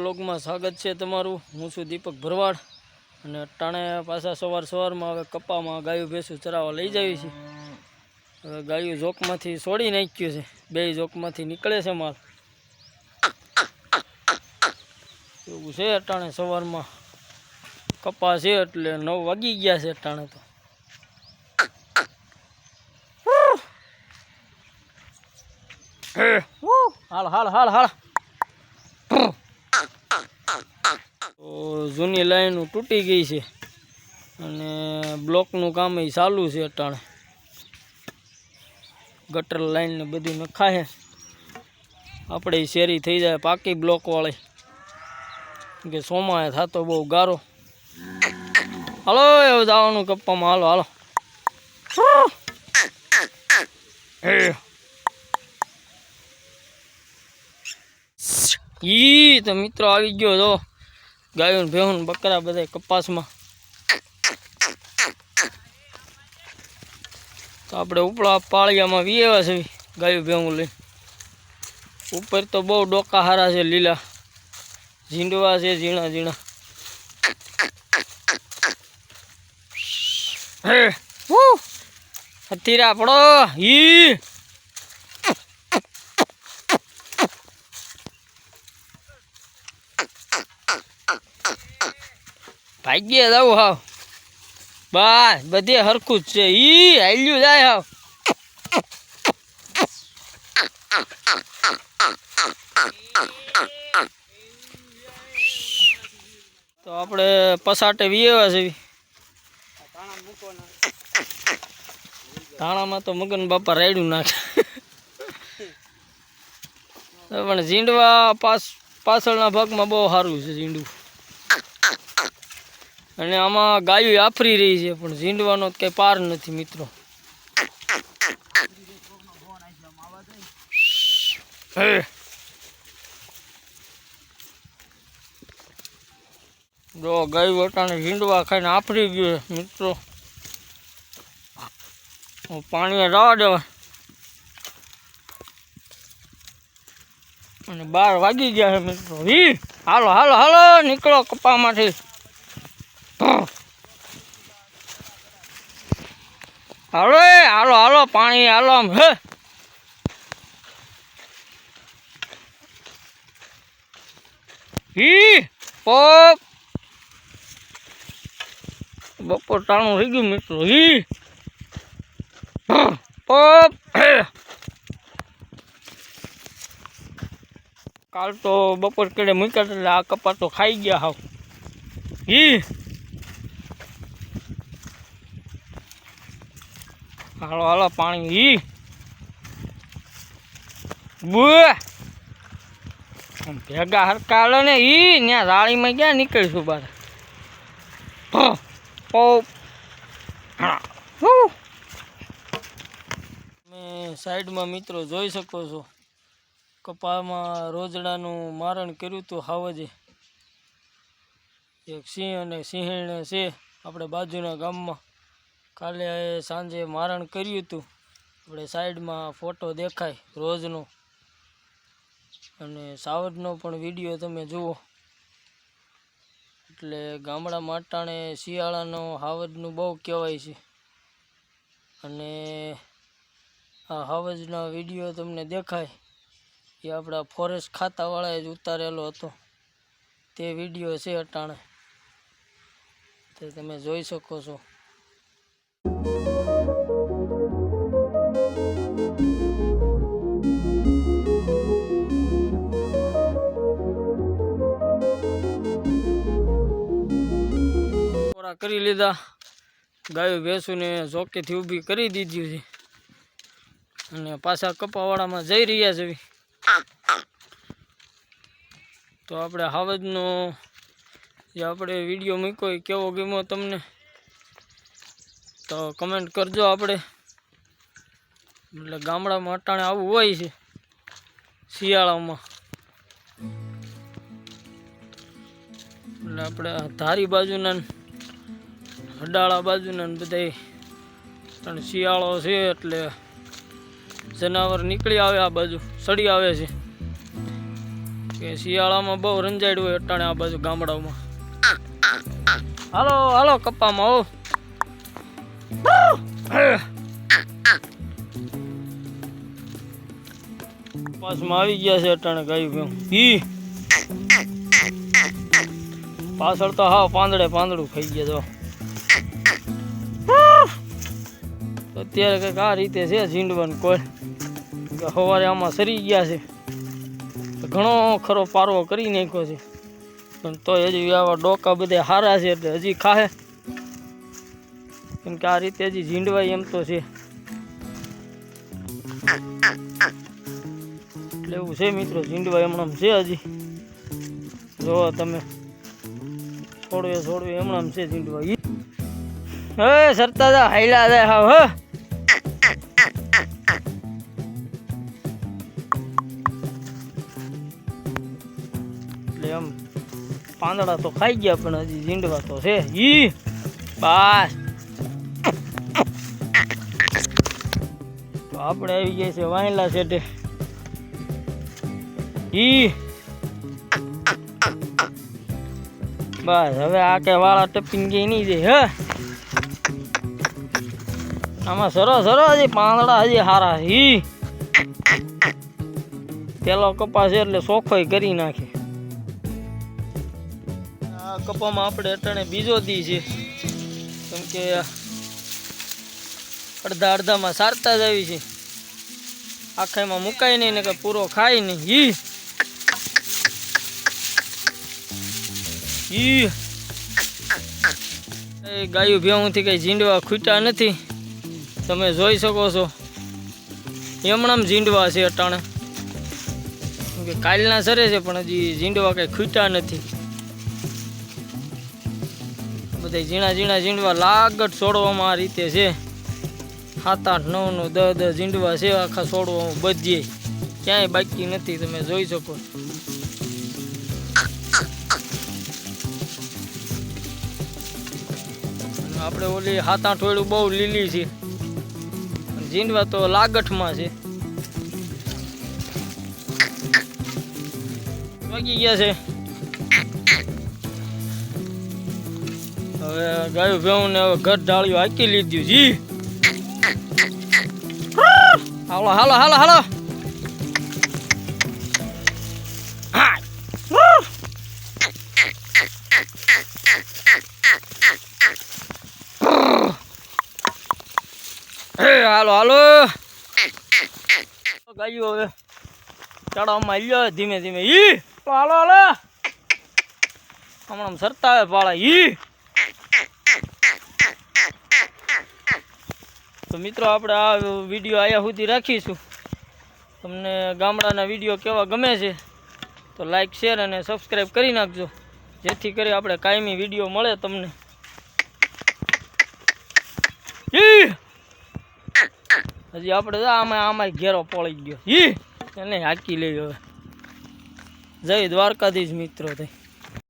વ્લોગમાં સ્વાગત છે તમારું. હું છું દીપક ભરવાડ અને અટાણે પાછા સવાર સવારમાં હવે કપ્પામાં ગાયું ભેંસું ચરાવવા લઈ જાય છે. હવે ગાયું જોકમાંથી છોડી નાખ્યું છે. બે જોકમાંથી નીકળે છે માલ. એવું છે અટાણે સવારમાં. કપ્પા છે એટલે નવ વાગી ગયા છે અટાણે તો. હાલ હાલ હાલ હાલ. તો જૂની લાઈનો તૂટી ગઈ છે. અને બ્લોકનું કામ એ ચાલુ છે અટાણે. ગટર લાઈન ને બધું નખાય. આપણે શેરી થઈ જાય પાકી બ્લોક વાળી. કે સોમાએ થતો બહુ ગારો. હાલો એવું જવાનું કપ્પામાં હાલો હાલો. હે ઈ તો મિત્રો આવી ગયો જો ગાયો ભેહું બકરા બધા કપાસમાં. તો આપણે ઉપડા પાળિયામાં વિયેવા છે ગાયું ભેહું લઈ ઉપર તો બહુ ડોકા હારા છે લીલા. ઝીંડવા છે ઝીણા ઝીણા. હે. હું. હતીરા પડો ઈ. ભાગ્ય જવું હાવ. બસ બધે હરખું જ છે. ઈ હાલ્યું જાય હાવ. તો આપણે પસાટે વિયેવા છે ધાણામાં તો મગન બાપા રાયડું નાખે. પણ ઝીંડવા પાસ, પાછળના ભાગમાં બહુ સારું છે ઝીંડવું અને આમાં ગાયો આફરી રહી છે, પણ ઝીંડવાનો કંઈ પાર નથી મિત્રો. જો ગાય વટાણે ઝીંડવા ખાઈને આફરી ગયો મિત્રો. હું પાણી રવા દેવા અને બાર વાગી ગયા છે, મિત્રો. હી હાલો હાલો હાલો, નીકળો કપામાંથી. હાલો એ, હાલો હાલો પાણી હાલો હે. હી પોપ. બપોર ટાણું થઈ ગયું મિત્રો હી પોપ કાલ તો બપોર કેડે મૂક્યા એટલે આ કપા તો ખાઈ ગયા હાવ. ઈ. હાલો હાલો, પાણી. ઈ. ભેગા હરકા હાલો ને, ઈ ત્યાં રાળીમાં ક્યાં નીકળીશું બાર? ઓ મેં સાઈડમાં મિત્રો જોઈ શકો છો. કપામાં રોજડાનું મારણ કર્યું હતું હાવજે. એક સિંહ અને સિંહણ છે, આપણે બાજુના ગામમાં. કાલે સાંજે મારણ કર્યું હતું. આપણે સાઈડમાં ફોટો દેખાય રોજનો. અને સાવજનો પણ વીડિયો તમે જુઓ. એટલે ગામડા માટાણે શિયાળાનો હાવજનું બહુ કહેવાય છે. અને આ હાવજના વીડિયો તમને દેખાય. એ આપણા ફોરેસ્ટ ખાતાવાળાએ જ ઉતારેલો હતો. તે વીડિયો છે અટાણે. તે તમે જોઈ શકો છો. કરી લીધા. ગાયો ભેંસુને ચોકેથી ઊભી કરી દીધી છે. અને પાછા કપાવાળામાં જઈ રહ્યા છે. તો આપણે હાવજનો જે આપણે વીડિયો મૂક્યો એ કેવો ગમ્યો તમને? તો કમેન્ટ કરજો આપણે. એટલે ગામડામાં અટાણે આવું હોય છે. શિયાળામાં. એટલે આપણે ધારી બાજુના હડાળા બાજુના બધા બધાય શિયાળો છે એટલે જનાવર નીકળી આવે આ બાજુ, સડી આવે છે. કે શિયાળામાં બહુ રંજાડ્યું હોય અટાણે આ બાજુ ગામડાઓમાં. હાલો હાલો, કપ્પામાં હો. પાસમાં આવી ગયા છે અટાણે ગાયું ગયું ઈ. પાછળ તો હા પાંદડે પાંદડું ખાઈ ગયા તો અત્યારે કંઈક આ રીતે છે ઝીંડવાનું કોઈ. સવારે આમાં સરી ગયા છે. ઘણો ખરો પારવો કરી નાખ્યો છે. પણ તો હજી આવા ડોકા બધા સારા છે એટલે હજી ખાહે. કેમ કે આ રીતે હજી ઝીંડવાય એમ તો છે. એટલે એવું છે મિત્રો, ઝીંડવાય હમણાં છે હજી. જો તમે છોડવે છોડવે હમણાં છે ઝીંડવા હે સરતા હાઈલા જાય હા હ. પાંદડા તો ખાઈ ગયા પણ હજી ઝીંડવા તો છે. ઈ, બસ. આપણે આવી ગયા છે વાયલા શેઠે ઈ. બસ, હવે આ કે વાળા ટપીને ગઈ નહીં જાય, હે? આમાં સરસ સરસ હજી પાંદડા હજી હારા. ઈ. પેલો કપાસ એટલે સોખોય કરી નાખે. કપામાં આપણે અટાણે બીજો દી છે. કેમ કે અડધા અડધામાં સારતા જ આવી છે. આખામાં મુકાય નહીં ને કે પૂરો ખાય નહીં. ઈ. ઈ. ગાયું ભેહુંથી કઈ ઝીંડવા ખૂટ્યા નથી. તમે જોઈ શકો છો. એમણામ ઝીંડવા છે અટાણે. કાલના સરે છે, પણ હજી ઝીંડવા કઈ ખૂટ્યા નથી. બધા ઝીણા ઝીણા ઝીંડવા લાગટ છોડવામાં આ રીતે છે. સાત આઠ નવ નો દસ દસ ઝીંડવા છે, આખા છોડવામાં બધીએ. ક્યાંય બાકી નથી, તમે જોઈ શકો. આપણે ઓલી સાત આઠ વેળું બહુ લીલી છે. ઝીંડવા તો લાગઠમાં છે. વાગી ગયા છે. હવે ગાયું ભેવું ને હવે ઘર ઢાળ્યું હાકી લીધું, જી. હાલો હાલો હાલો હાલો. હાલો હાલો. ગાયું હવે ચડાવવામાં આવ્યો ધીમે ધીમે. ઈ, હાલો હાલો. હમણાં સરતા આવે પાળા, ઈ. તો મિત્રો આપણે આ વીડિયો આયા સુધી રાખીશું. તમને ગામડાના વીડિયો કેવા ગમે છે, તો લાઈક શેર અને સબસ્ક્રાઈબ કરી નાખજો. જેથી કરી આપણે કાયમી વીડિયો મળે તમને! હજી આપણે આમાં આમાં ઘેરો પડી ગયો. ઈ! એને હાકી લઈ હવે. જય દ્વારકાધીશ મિત્રો થઈ